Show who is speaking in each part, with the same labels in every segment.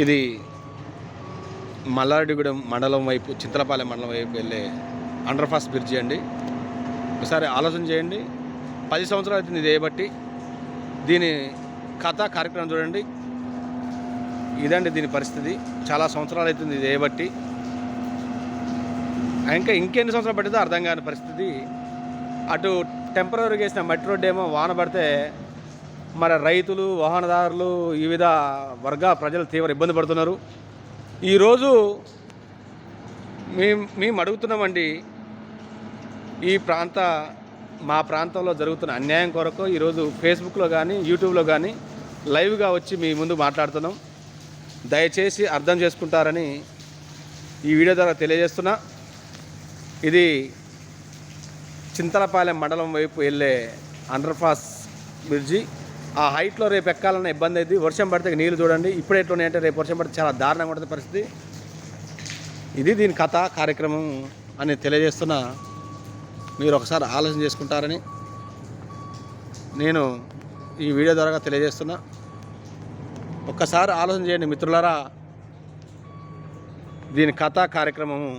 Speaker 1: ఇది మల్లారెడ్డిగూడెం మండలం వైపు చింతలపాలెం మండలం వైపు వెళ్ళే అండర్పాస్ బ్రిడ్జి అండి. ఒకసారి ఆలోచన చేయండి. పది సంవత్సరాలు అవుతుంది ఇది చేయబట్టి దీని కథ కార్యక్రమం చూడండి. ఇదండి దీని పరిస్థితి. చాలా సంవత్సరాలు అవుతుంది ఇది చేయబట్టి ఇంకా ఇంకెన్ని సంవత్సరాలు పట్టిందో అర్థం కాని పరిస్థితి. అటు టెంపరీగా వేసిన మట్టి రోడ్డు ఏమో వాన పడితే మరి రైతులు వాహనదారులు వివిధ వర్గ ప్రజలు తీవ్ర ఇబ్బంది పడుతున్నారు. ఈరోజు మేము మేము అడుగుతున్నామండి ఈ ప్రాంత మా ప్రాంతంలో జరుగుతున్న అన్యాయం కొరకు ఈరోజు ఫేస్బుక్లో కానీ యూట్యూబ్లో కానీ లైవ్గా వచ్చి మీ ముందు మాట్లాడుతున్నాం. దయచేసి అర్థం చేసుకుంటారని ఈ వీడియో ద్వారా తెలియజేస్తున్నా. ఇది చింతలపాలెం మండలం వైపు వెళ్ళే అండర్పాస్ బ్రిడ్జి. ఆ హైట్లో రేపు ఎక్కాలన్న ఇబ్బంది అయింది వర్షం పడితే నీళ్ళు చూడండి. ఇప్పుడు ఎట్లున్నాయంటే రేపు వర్షం పడితే చాలా దారుణంగా ఉంటుంది పరిస్థితి. ఇది దీని కథ కార్యక్రమం అని తెలియజేస్తున్న మీరు ఒకసారి ఆలోచన చేసుకుంటారని నేను ఈ వీడియో ద్వారా తెలియజేస్తున్నా. ఒక్కసారి ఆలోచన చేయండి మిత్రులారా. దీని కథ కార్యక్రమము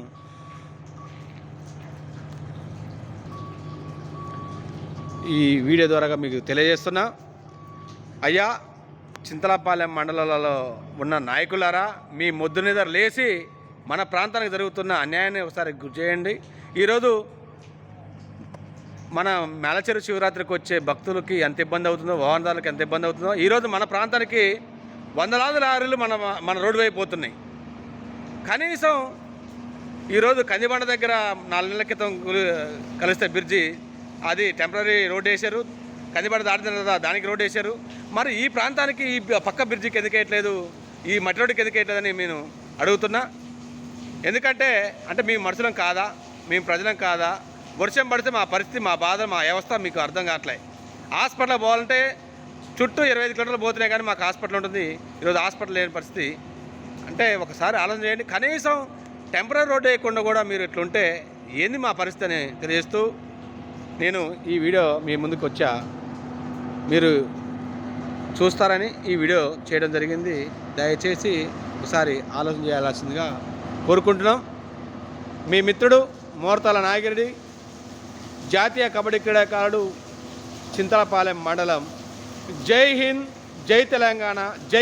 Speaker 1: ఈ వీడియో ద్వారా మీకు తెలియజేస్తున్నా. అయ్యా చింతలపాలెం మండలాలలో ఉన్న నాయకులారా మీ మొద్దు నిద్ర లేచి మన ప్రాంతానికి జరుగుతున్న అన్యాయాన్ని ఒకసారి గురి చేయండి. ఈరోజు మన మేలచెరు శివరాత్రికి వచ్చే భక్తులకి ఎంత ఇబ్బంది అవుతుందో వాహనదారులకు ఎంత ఇబ్బంది అవుతుందో ఈరోజు మన ప్రాంతానికి వందలాది లారీలు మన మన రోడ్డు వైపు పోతున్నాయి. కనీసం ఈరోజు కందిబండ దగ్గర నాలుగు నెలల క్రితం కలిస్తే బ్రిడ్జి అది టెంపరీ రోడ్ వేశారు. కందిబండ దాటిన తర్వాత దానికి రోడ్ వేశారు. మరి ఈ ప్రాంతానికి ఈ పక్క బ్రిడ్జికి ఎందుకేయట్లేదు ఈ మట్టి రోడ్డుకి ఎందుకేయట్లేదని నేను అడుగుతున్నా. ఎందుకంటే అంటే మేము మనుషులం కాదా? మేము ప్రజలం కాదా? వర్షం పడితే మా పరిస్థితి మా బాధ మా వ్యవస్థ మీకు అర్థం కావట్లే. హాస్పిటల్ పోవాలంటే చుట్టూ ఇరవై ఐదు కిలోమీటర్లు పోతున్నాయి కానీ మాకు హాస్పిటల్ ఉంటుంది. ఈరోజు హాస్పిటల్ లేని పరిస్థితి. అంటే ఒకసారి ఆలోచన చేయండి. కనీసం టెంపరీ రోడ్ వేయకుండా కూడా మీరు ఇట్లుంటే ఏంది మా పరిస్థితి అని తెలియజేస్తూ నేను ఈ వీడియో మీ ముందుకు వచ్చా. మీరు చూస్తారని ఈ వీడియో చేయడం జరిగింది. దయచేసి ఒకసారి ఆలోచన చేయాల్సిందిగా కోరుకుంటున్నాం. మీ మిత్రుడు మోర్తాల నాయకుడి జాతీయ కబడ్డీ క్రీడాకారుడు చింతలపాలెం మండలం. జై హింద్ జై తెలంగాణ జై